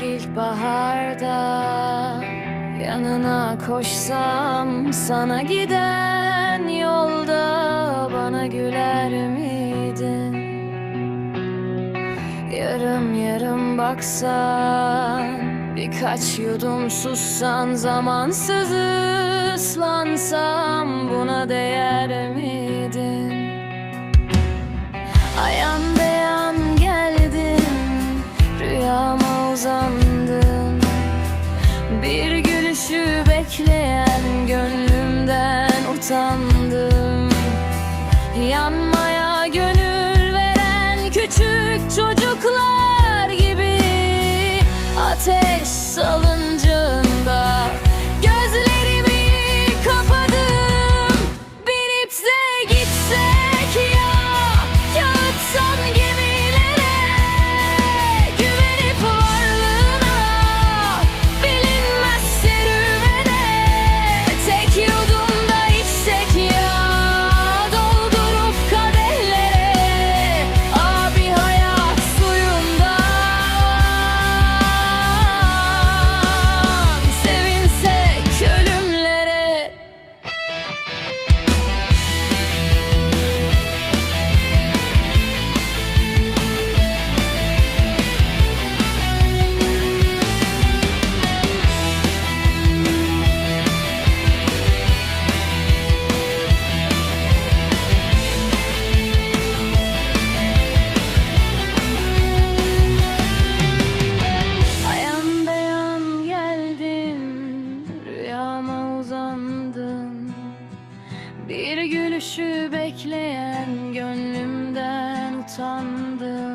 ilkbaharda Yanına koşsam sana giden yolda Bana güler miydin? Yarım yarım baksan Birkaç yudum sussan Zamansız ıslansam Buna değer miydin? Gönlümden Bir gülüşü bekleyen Gönlümden utandım